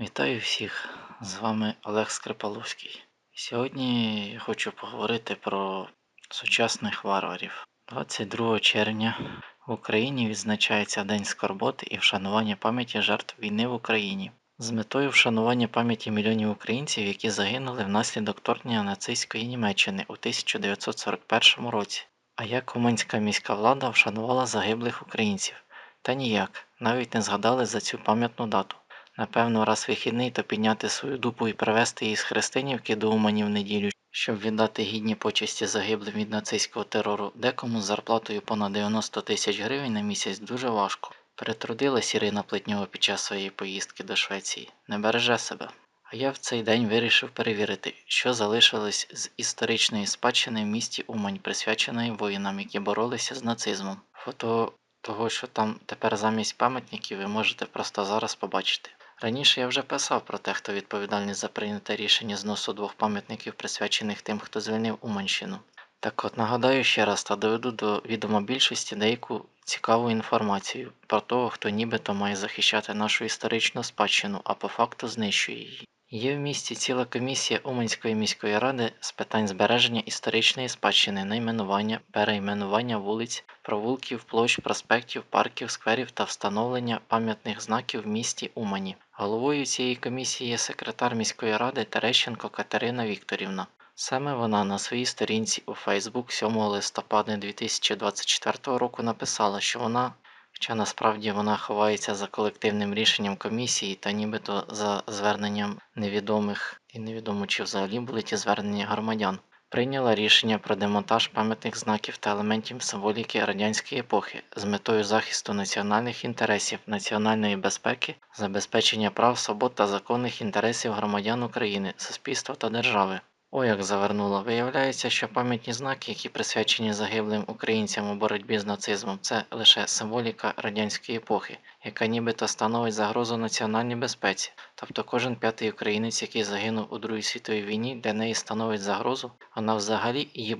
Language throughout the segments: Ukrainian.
Вітаю всіх! З вами Олег Скрипаловський. Сьогодні я хочу поговорити про сучасних варварів. 22 червня в Україні відзначається День скорботи і вшанування пам'яті жертв війни в Україні з метою вшанування пам'яті мільйонів українців, які загинули внаслідок вторгнення нацистської Німеччини у 1941 році. А як Уманська міська влада вшанувала загиблих українців? Та ніяк, навіть не згадали за цю пам'ятну дату. Напевно, раз вихідний, то підняти свою дупу і привезти її з Христинівки до Умані в неділю, щоб віддати гідні почесті загиблим від нацистського терору, декому з зарплатою понад 90 тисяч гривень на місяць дуже важко. Перетрудилась Ірина Плетньова під час своєї поїздки до Швеції, не береже себе. А я в цей день вирішив перевірити, що залишилось з історичної спадщини в місті Умань, присвяченої воїнам, які боролися з нацизмом. Фото того, що там тепер замість пам'ятників, ви можете просто зараз побачити. Раніше я вже писав про те, хто відповідальний за прийняте рішення зносу двох пам'ятників, присвячених тим, хто звільнив Уманщину. Так от нагадаю ще раз та доведу до відома більшості деяку цікаву інформацію про того, хто нібито має захищати нашу історичну спадщину, а по факту знищує її. Є в місті ціла комісія Уманської міської ради з питань збереження історичної спадщини, найменування, перейменування вулиць, провулків, площ, проспектів, парків, скверів та встановлення пам'ятних знаків в місті Умані. Головою цієї комісії є секретар міської ради Терещенко Катерина Вікторівна. Саме вона на своїй сторінці у Facebook 7 листопада 2024 року написала, що вона Хоча насправді вона ховається за колективним рішенням комісії та нібито за зверненням невідомих і невідомо чи взагалі були ті звернення громадян. Прийняла рішення про демонтаж пам'ятних знаків та елементів символіки радянської епохи з метою захисту національних інтересів, національної безпеки, забезпечення прав, свобод та законних інтересів громадян України, суспільства та держави. О, як завернуло. Виявляється, що пам'ятні знаки, які присвячені загиблим українцям у боротьбі з нацизмом, це лише символіка радянської епохи, яка нібито становить загрозу національній безпеці. Тобто кожен п'ятий українець, який загинув у Другій світовій війні, для неї становить загрозу, вона взагалі її.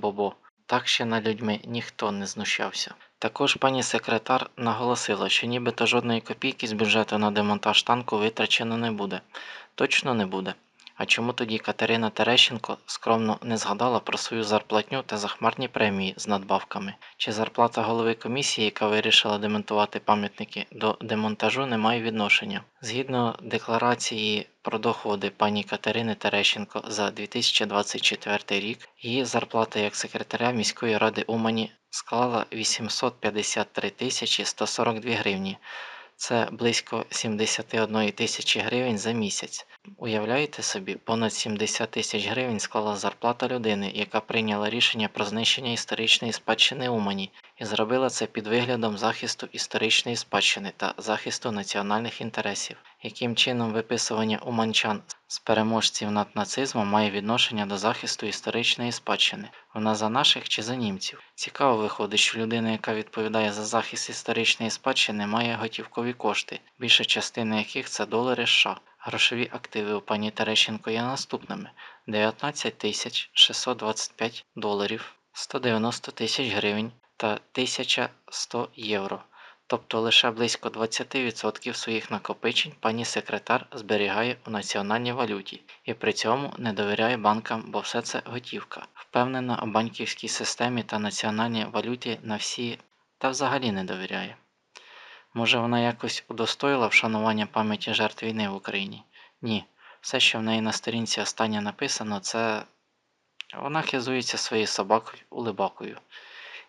Так ще над людьми ніхто не знущався. Також пані секретар наголосила, що нібито жодної копійки з бюджету на демонтаж танку витрачено не буде. Точно не буде. А чому тоді Катерина Терещенко скромно не згадала про свою зарплатню та захмарні премії з надбавками? Чи зарплата голови комісії, яка вирішила демонтувати пам'ятники до демонтажу, не має відношення? Згідно декларації про доходи пані Катерини Терещенко за 2024 рік, її зарплата як секретаря міської ради Умані склала 853 тисячі 142 гривні. Це близько 71 тисячі гривень за місяць. Уявляєте собі, понад 70 тисяч гривень склала зарплата людини, яка прийняла рішення про знищення історичної спадщини Умані, і зробила це під виглядом захисту історичної спадщини та захисту національних інтересів, яким чином виписування уманчан з переможців над нацизмом має відношення до захисту історичної спадщини. Вона за наших чи за німців. Цікаво виходить, що людина, яка відповідає за захист історичної спадщини, має готівкові кошти, більша частина яких це долари США. Грошові активи у пані Терещенко є наступними: 19 тисяч 625 доларів, 190 тисяч гривень та 1100 євро. Тобто лише близько 20% своїх накопичень пані секретар зберігає у національній валюті і при цьому не довіряє банкам, бо все це готівка. Впевнена у банківській системі та національній валюті на всі та взагалі не довіряє. Може, вона якось удостоїла вшанування пам'яті жертв війни в Україні? Ні. Все, що в неї на сторінці останнє написано, це вона хизується своєю собакою улибакою.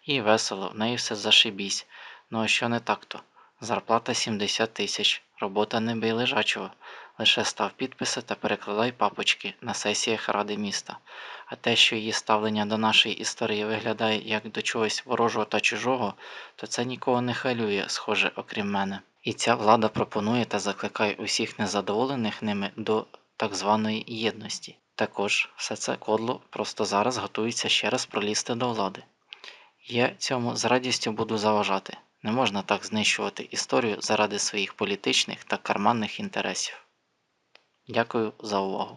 І весело, в неї все зашибісь. Ну а що не так-то? Зарплата 70 тисяч, робота не бий лежачого. Лише став підписи та перекладай папочки на сесіях ради міста. А те, що її ставлення до нашої історії виглядає як до чогось ворожого та чужого, то це нікого не хвилює, схоже, окрім мене. І ця влада пропонує та закликає усіх незадоволених ними до так званої єдності. Також все це кодло просто зараз готується ще раз пролізти до влади. Я цьому з радістю буду заважати. Не можна так знищувати історію заради своїх політичних та карманних інтересів. Дякую за увагу.